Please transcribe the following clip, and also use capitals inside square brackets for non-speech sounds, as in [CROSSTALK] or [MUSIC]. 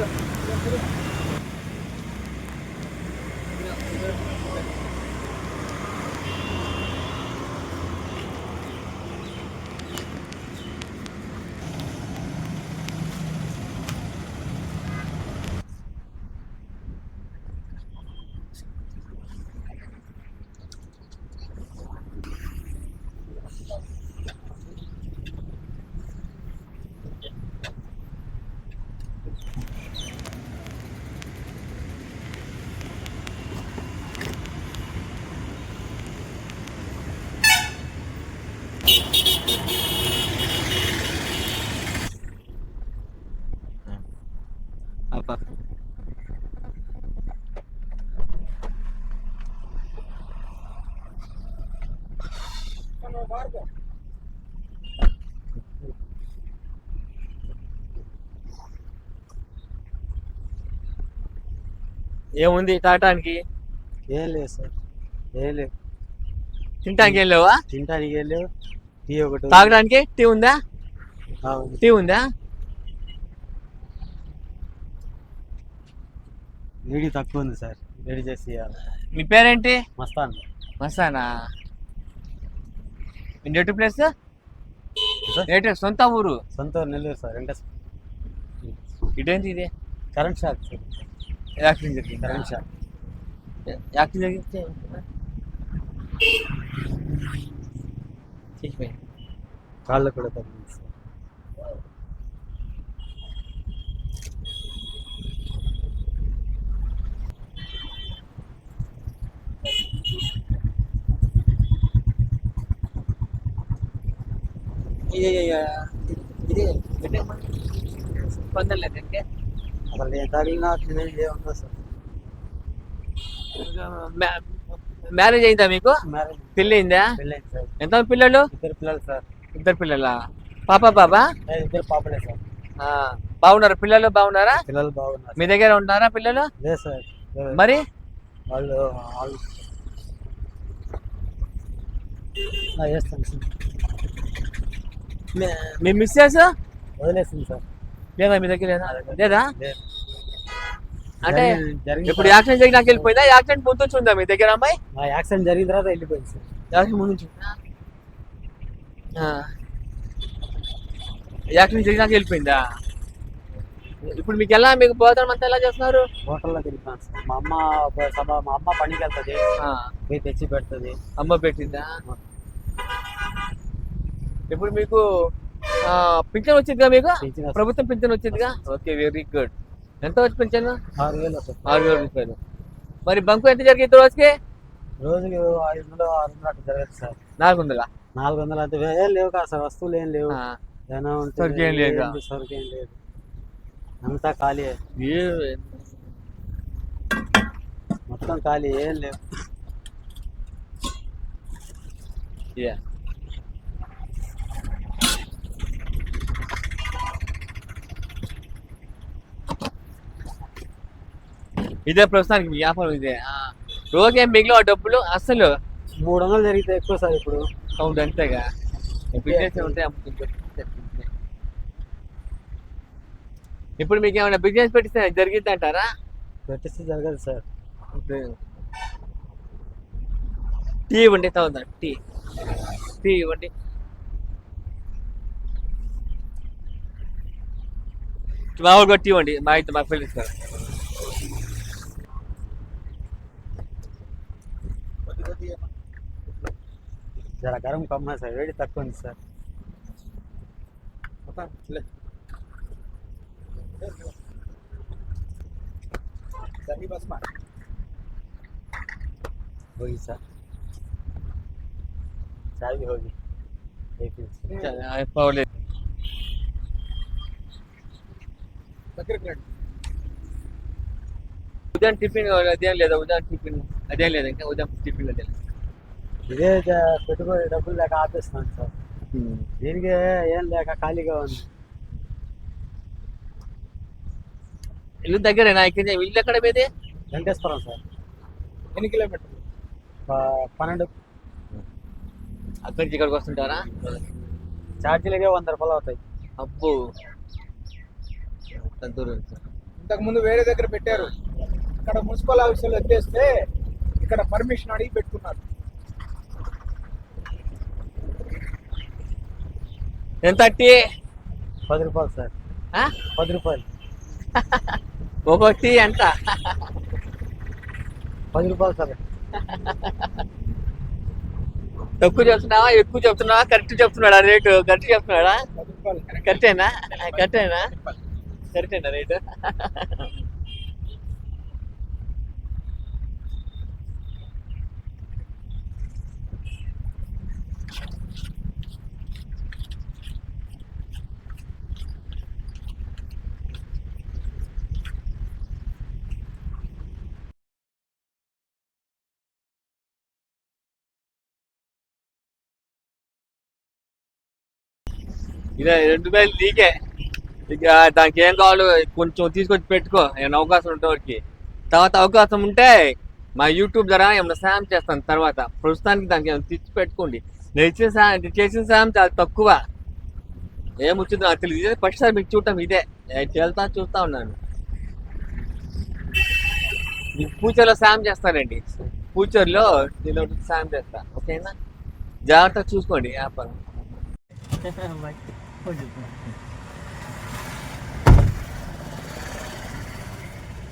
Yeah. ఏముంది తాగటానికి? ఏం లేదు సార్. ఏం లేవు తినటానికి ఏం లేవా? తినడానికి ఏం లేవు. టీ ఒకటి. తాగడానికి టీ ఉందా. టీ ఉందా? వేడి తక్కువ ఉంది సార్. వేడి చేసి మీ పేరేంటి? మస్తాన్. మస్తానా? నేటివ్ ప్లేస్ నేటివ్ సొంత ఊరు? సొంత ఊరు నెల్లూరు సార్ వెంకట ఇదేంటి ఇది? Current shock. యాక్సిడెంట్ జరిగింది. Current shock. యాక్సిడెంట్ జరిగితే చేసిపోయింది కాళ్ళు కూడా తగ్గింది సార్ ఇది పొందలేదు అంటే అసలు నేను తగిలినా తినేది ఏముందో సార్ మ్యారేజ్ అయిందా మీకు పెళ్ళి అయిందా పెళ్ళైంది సార్ ఎంత పిల్లలు ఇద్దరు పిల్లలు సార్ ఇద్దరు పిల్లలా పాప బాబా ఇద్దరు పాపలే సార్ బాగున్నారు పిల్లలు బాగున్నారా పిల్లలు బాగున్నారు మీ దగ్గర ఉన్నారా పిల్లలు లేదు సార్ మరి వాళ్ళు వాళ్ళు చేస్తాను సార్ మీ- మిస్సెస్ వదిలేస్తుంది సార్. లేదా మీ దగ్గర లేదా. అంటే ఇప్పుడు యాక్సిడెంట్ జరిగినాక వెళ్ళిపోయిందా? యాక్సిడెంట్ ముందు నుంచి ఉందా మీ దగ్గర అమ్మాయి? యాక్సిడెంట్ జరిగిన తర్వాత వెళ్ళిపోయింది సార్. యాక్సిడెంట్ ముందు నుంచి. యాక్సిడెంట్ జరిగినాక వెళ్ళిపోయిందా? ఇప్పుడు మీకు ఎలా మీకు పోతాం అంతా ఎలా చేస్తున్నారు? హోటల్లో తిరుగుతాను సార్. మా అమ్మ మా అమ్మ పనికి వెళ్తుంది. పోయి తెచ్చి పెడుతుంది. అమ్మ పెట్టిందా? ఇప్పుడు మీకు పింఛన్ వచ్చిందిగా మీకు? ప్రభుత్వం పింఛన్ వచ్చిందిగా? Okay very good. ఎంత వచ్చి పింఛన్? ఆరు వేలు ఆరు వేల రూపాయలు. మరి బంకు ఎంత జరిగింది రోజుకి? రోజుకి ఐదు వందలు ఆరు వందలు అట్లా జరగదు సార్. నాలుగు వందల? నాలుగు వందలు అంతే ఏం లేవు కదా సార్ వస్తువులు ఏం లేవు. ఏమైనా ఉంటే ఏం సరుకు ఏం లేదు. అంతా ఖాళీ. మొత్తం ఖాళీ ఏం లేవు. ఇదే ప్రస్తుతానికి మీ వ్యాపారం ఇదే. ఆ, రోజుకేం మిగిలిన డబ్బులు? అసలు మూడు వందలు జరిగితే ఎక్కువ సార్ ఇప్పుడు. కౌంట్ అంతేగా. బిజినెస్ ఉంటే. ఇప్పుడు మీకు ఏమైనా బిజినెస్ పెట్టిస్తే జరిగిద్ది అంటారా? పెట్టిస్తే జరగదు సార్. టీ ఇవ్వండి తాగుదా టీ. టీ ఇవ్వండి మామూలుగా టీ ఇవ్వండి మా అయితే మా పిల్లలు జర గరం కమ్మ సార్ వేడి తక్కువ ఉంది సార్ ಹೋಗಿ ಸರ್ ಚಾವಿ ಹೋಗಿ ಪಾವಳಿ ఉదయం టిఫిన్ అదేం లేదా ఉదయం టిఫిన్ అదేం లేదు ఇంకా ఉదయం టిఫిన్ అదే లేదు ఇదే పెట్టుబడి డబ్బులు లేక ఆపేస్తున్నాను సార్. దీనికి ఏం లేక ఖాళీగా ఉంది. ఇల్లు దగ్గరేనా ఇక్కడ ఇల్లు ఎక్కడ మీది? వెంకటేశ్వరం సార్. ఎన్ని కిలోమీటర్లు? పన్నెండు. అక్కడి నుంచి ఇక్కడికి వస్తుంటారా? ఛార్జీలకే వంద రూపాయలు అవుతాయి. అబ్బో! అంత దూరం ఇంతకు ముందు వేరే దగ్గర పెట్టారు. ఇక్కడ మున్సిపల్ ఆఫీసులు ఎత్తేస్తే ఇక్కడ పర్మిషన్ అడిగి పెట్టుకున్నారు. ఎంత టీ పది రూపాయలు సార్. ఆ? పది రూపాయలు. ఒక టీ ఎంత? పది రూపాయలు సార్. తక్కువ చెప్తున్నావా? ఎక్కువ చెప్తున్నావా? కరెక్ట్ చెప్తున్నాడా రేటు? కరెక్ట్ చెప్తున్నాడా? కరెక్టేనా? కరెక్టేనా? కరెక్టేనా రేటు? ఇదే రెండు వేలు నీకే ఇక దానికి ఏం కావాలో కొంచెం తీసుకొచ్చి పెట్టుకో. ఏమైనా అవకాశం ఉంటే తర్వాత అవకాశం ఉంటే మా యూట్యూబ్ ద్వారా ఏమైనా సాయం చేస్తాను తర్వాత. ప్రస్తుతానికి దానికి ఏమైనా తెచ్చి పెట్టుకోండి. నేను ఇచ్చిన సాయం చేసిన సాయం చాలా తక్కువ. ఏమొచ్చిందో నాకు తెలియదు. ఇదే ఫస్ట్ సార్ మీకు చూడటం ఇదే. నేను వెళ్తా చూస్తా ఉన్నాను. మీకు ఫ్యూచర్లో సాయం చేస్తానండి. ఫ్యూచర్లో నేను సాయం చేస్తాను ఓకేనా? జాగ్రత్తగా చూసుకోండి వ్యాపారం. [LAUGHS] はい。